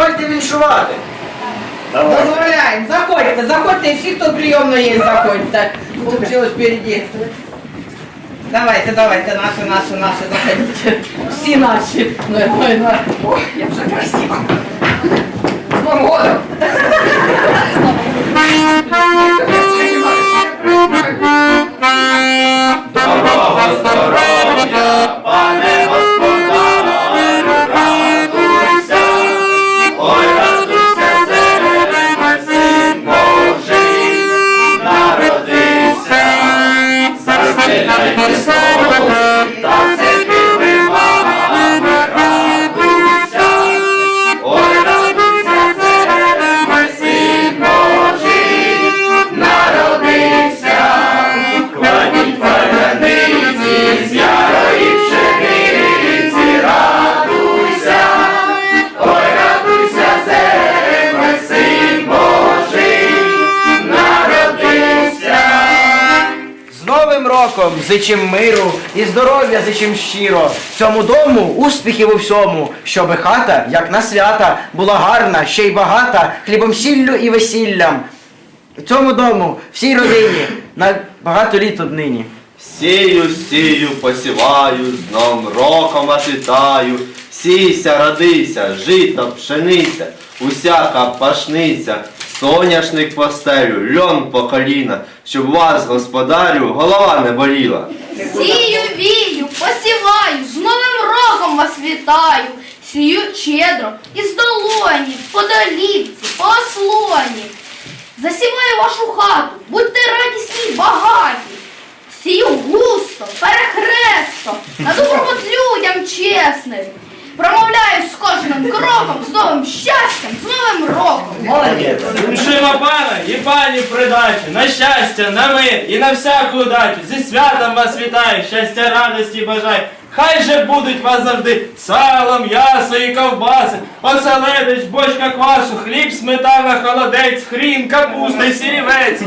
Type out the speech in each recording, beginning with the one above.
Дозвольте віншувати. Дозволяємо. Заходьте, заходьте, всі, хто прийомно є, заходьте. Получилось впереді. Давайте, давайте, наші, наші, наші, заходите. Всі наші. Ну, ну, ну. Ой, я вже красива. З Новим годом! Роком зичим миру і здоров'я зичим щиро. Цьому дому успіхів у всьому, щоби хата, як на свята, була гарна, ще й багата, хлібом сіллю і весіллям. Цьому дому, всій родині, на багато літ однині. Сію, сію, посіваю, з Новим роком вас вітаю. Сійся, родися, жито, пшениця, усяка пашниця, соняшник постелю, льон по коліна, щоб вас, господарю, голова не боліла. Сію, вію, посіваю, з Новим роком вас вітаю. Сію щедро із долоні, по долівці, по ослоні. Засіваю вашу хату, будьте радісні й багаті. Сію густо, перехресто, на добробут людям чесним. Промовляю з кожним кроком, з новим щастям, з новим роком. Молодець. Віншуємо пана і пані придачі, на щастя, на мир і на всяку удачу. Зі святом вас вітаю, щастя, радості бажаю. Хай же будуть вас завжди сало, м'ясо і ковбаси, оселедич, бочка квасу, хліб, сметана, холодець, хрін, капуста сірівець.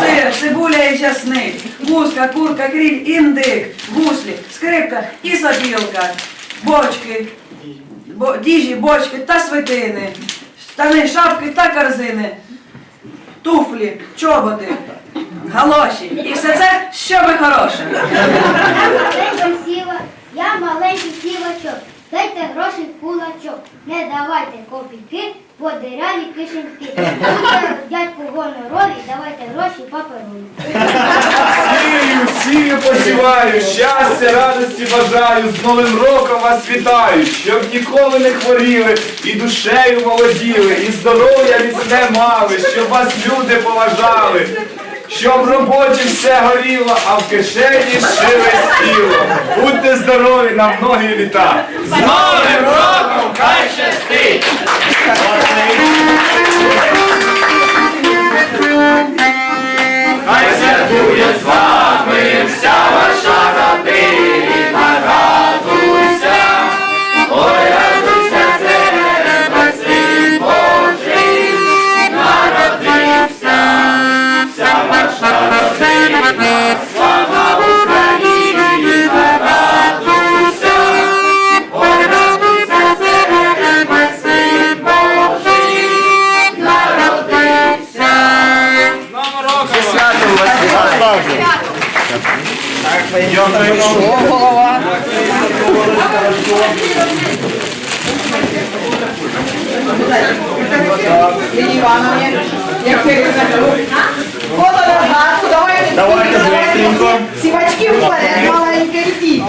Сир, цибуля і часник, гуска, курка, кріль, індик, гуслі, скрипка і сопілка, бочки, бо, діжі, бочки та свитини, штани, шапки та корзини, туфлі, чоботи, галоші. І все це, що ви хороше. маленька сіла, я маленький сівачок. Дайте гроші кулачок, не давайте копійки, бо диряві кишеньки. Дядьку гонорові, давайте гроші паперові. Сію, посіваю, щастя, радості бажаю, з Новим роком вас вітаю, щоб ніколи не хворіли, і душею молоділи, і здоров'я міцне мали, щоб вас люди поважали, щоб в роботі все горіло, а в кишені шелестіло. Будьте здорові на многі літа. З Новим роком хай щастить! Голова. Керівник. Голову, давайте. Давайте. Сівачки вперед, маленьке йдіть.